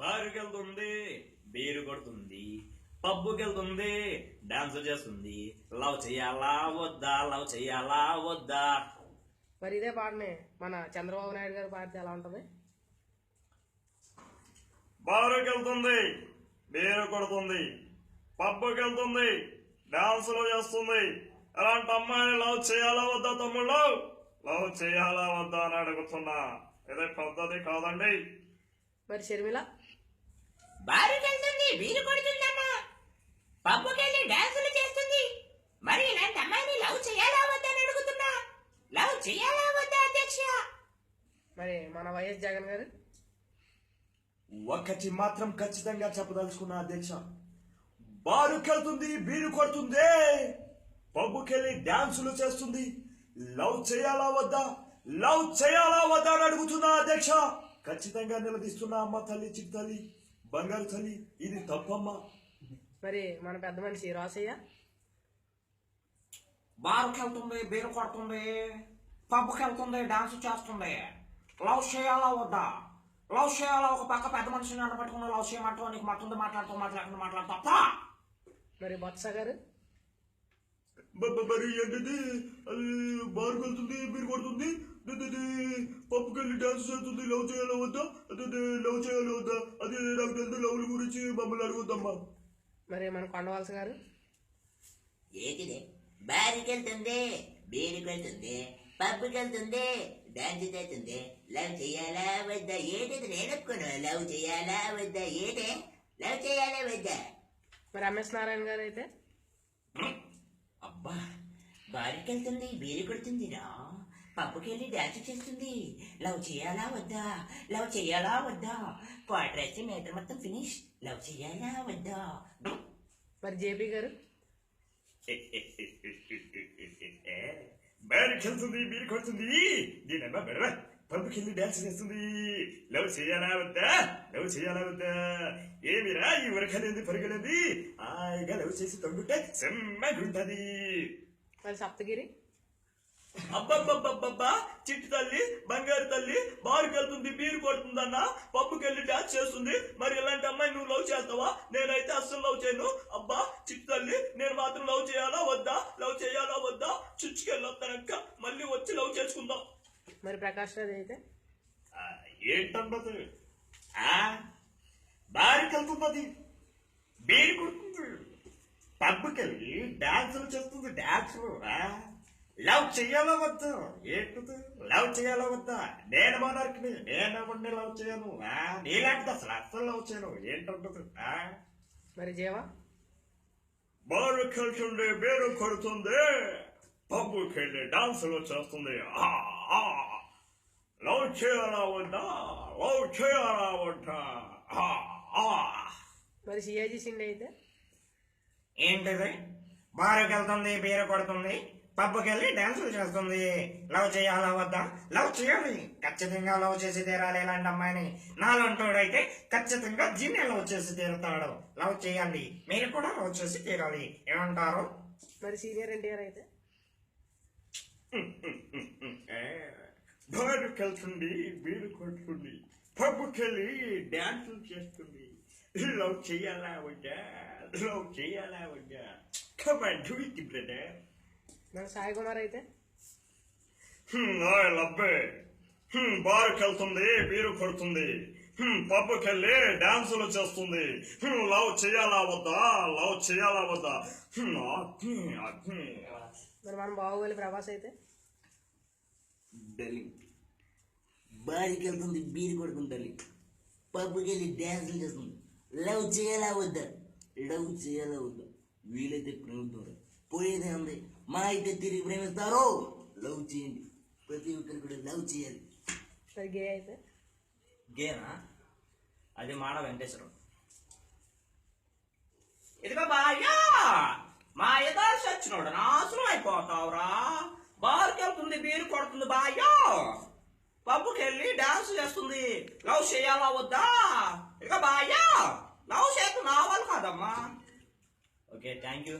బారుకి వెళ్తుంది బీరు కొడుతుంది పబ్బుకి వెళ్తుంది డాన్స్ చేస్తుంది. లవ్ చెయ్యాలా వద్దా లవ్ చెయ్యాలా వద్దా? మరి ఇదే పాటనే మన చంద్రబాబు నాయుడు గారు పాడితే ఎలా ఉంటది? బారుకి వెళ్తుంది బీరు కొడుతుంది పబ్బుకి వెళ్తుంది డాన్సులు చేస్తుంది. అలాంటి అమ్మాయిని లవ్ చేయాలా వద్దా తమ్ముళ్ళు? లవ్ చేయాలా వద్దా అని అడుగుతున్నా. ఇదే పద్ధతి కాదండి. మరి షర్మిల? బారుకెళ్తుంది బీరు కొడుతుందమ్మా. పబ్బుకెళ్ళి డాన్సులు చేస్తుంది. మరి ఇలాంటి అమ్మాయిని లవ్ చేయాలా వద్దా అని అడుగుతున్నా. లవ్ చేయాలా వద్దా అధ్యక్ష? మరి మన వైఎస్ జగన్ గారు? ఒకటి మాత్రం ఖచ్చితంగా చెప్పదలుచుకున్నా అధ్యక్ష. బారుకెళ్తుంది బీరు కొడుతుంది. పబ్బుకెళ్ళి డాన్సులు చేస్తుంది. లవ్ చేయాలా వద్దా? లవ్ చేయాలా వద్దా అని అడుగుతున్నా అధ్యక్ష. ఖచ్చితంగా నిలదీస్తున్నా అమ్మ తల్లి చిట్టి తల్లి. బంగారు తల్లి ఇది తప్పమ్మా. మరి మన పెద్ద మనిషి రోసయ్య? బారుకి వెళ్తుంది బీరు కొడుతుంది పబ్కి వెళ్తుంది డాన్స్ చేస్తుంది. లవ్ చేయాలా వద్దా? లవ్ చేయాలా? ఒక పక్క పెద్ద మనిషిని అనబట్టుకుని లవ్ చేయమంటావు? నీకు మట్టుంది మాట్లాడుతూ మాట్లాడుతూ మాట్లాడుతా మరి బొత్స గారు? మరి ఏంటిది? అది బారుకు వెళ్తుంది బీరు కొడుతుంది పప్పుకెళ్ళి డాన్స్ చేస్తుంది లవ్ చేయాలా వద్దా? అదే లవ్ చేయాలా వద్దా? అది నాకు తెలియదు లవ్ గురించి మమ్మల్ని అడుగుద్దమ్మా. మరి మన కొండవలస గారు? ఏంటిది? బారుకెళ్తుంది బీరు కొడుతుంది పబ్బుకెళ్తుంది డాన్స్ చేస్తుంది. లవ్ చేయాలా వద్దా? ఏంటిది? నేను ఒప్పుకోను. లవ్ చేయాలా వద్దా? ఏంటి? లవ్ చేయాలా వద్దా? మరి ఎంఎస్ నారాయణ గారు అయితే? అబ్బా బారుకెళ్తుంది బీరు కొడుతుందిరా. పబ్బుకెళ్ళి డాన్స్ చేస్తుంది లవ్ చేయాలా వద్దా లవ్ చేయాలా వద్దా క్వార్టర్ మీటర్ మొత్తం ఫినిష్ లవ్ చేయాలా వద్దా మరి జేపీ గారు బ్యాడ్కి వెళ్తుంది బీరు కొడుతుంది దీనమ్మా బెడవ పబ్బుకెళ్ళి డాన్స్ చేస్తుంది లవ్ చేయాలా వద్దా లవ్ చేయాలా వద్దా ఏమిరా ఈ ఉరకలేంది పరగలేంది హాయిగా లవ్ చేసి తొంగుంటే సెమ్మగా ఉంటది మరి సప్తగిరి అబ్బబ్బబ్బబ్బబ్బా చిట్టి తల్లి బంగారు తల్లి బారుకి వెళ్తుంది బీరు కొడుతుందన్న పప్పుకి వెళ్ళి డాన్స్ చేస్తుంది. మరి ఇలాంటి అమ్మాయి నువ్వు లవ్ చేస్తావా? నేనైతే అస్సలు లవ్ చేయను. అబ్బా చిట్టి తల్లి నేను మాత్రం లవ్ చేయాలా వద్దా? లవ్ చేయాలా వద్దా? చుచ్చుకెళ్ళొస్తానక్క మళ్ళీ వచ్చి లవ్ చేసుకుందాం. మరి ప్రకాష్ రాజ్ అయితే? ఏంటన్నది బారికి వెళ్తున్నది బీరు కొడుతుంది. పబ్బుకెళ్ళి డాన్సులు చేస్తుంది డాన్సులు. లవ్ చెయ్యాలా వద్దా. ఏంటది? లవ్ చేయాలా వద్దా? నేను మోనార్కిని నేను లవ్ చేయను. ఆ, నీలాంటిది అసలు అస్సలు లవ్ చేయను. ఏంటంటది? మరి జీవ బారు వెళ్తుంది బేరు కొడుతుంది. పబ్బుకి వెళ్ళి డాన్సులు చేస్తుంది. లవ్ చేయాలా వద్దా? లవ్ చేయాలా వద్దా. మరి సిఐజీ సిండి అయితే? ఏంటిది? బారుకి వెళ్తుంది బీరు కొడుతుంది. పబ్కి వెళ్ళి డాన్సులు చేస్తుంది. లవ్ చేయాలా వద్దా? లవ్ చేయాలి ఖచ్చితంగా లవ్ చేసి తీరాలి ఇలాంటి అమ్మాయిని. నాలంటోడైతే ఖచ్చితంగా జిన్నే లవ్ చేసి తీరుతాడు. లవ్ చేయండి. మీరు కూడా లవ్ చేసి తీరాలి. ఏమంటారు? మరి సీనియర్ ఎన్టీఆర్ అయితే? బారుకి వెళ్తుంది బీరు కొడుతుంది పబ్బుకి వెళ్ళి డాన్సులు చేస్తుంది. లవ్ చేయాలా వద్దా? లవ్ చేయాలా వద్దా? కమాన్ డూ ఇట్ బ్రదర్ మన సాయి కుమార్ అయితే? లబ్బే. బారుకి వెళ్తుంది బీరు కొడుతుంది. పబ్బుకి వెళ్ళి డాన్సులు చేస్తుంది. లవ్ చేయాలా వద్దా? లవ్ చేయాలా వద్దా? హ్మ్, అగ్ని అగ్ని మరి మన బాహుబలి ప్రభాస్ అయితే? డార్లింగ్. బారికి వెళ్తుంది బీరు కొడుతుంది డార్లింగ్. పబ్బుకి వెళ్ళి డ్యాన్సులు చేస్తుంది. లవ్ చేయాలా వద్దా? లవ్ చేయాలా వద్దా? వీలైతే ప్రేమిస్తారు పోయేదే ఉంది మా అయితే తిరిగి ప్రేమిస్తారు? లవ్ చేయండి. ప్రతి ఒక్కరు కూడా లవ్ చేయాలి. గే అయితే? గేనా అది మాడ వెంకటేశ్వరం. ఇదిగో బాయ్యా మా ఎదారు చచ్చినోడు నాశనం అయిపోతావురా. బారుకి వెళ్తుంది బీరు కొడుతుంది బాయ్యా! పబ్బుకి వెళ్ళి డాన్స్ చేస్తుంది. లవ్ చేయాలా వద్దా? ఇక బాయ్యా! లవ్ చేయకు నా వాళ్ళు కాదమ్మా. Okay thank you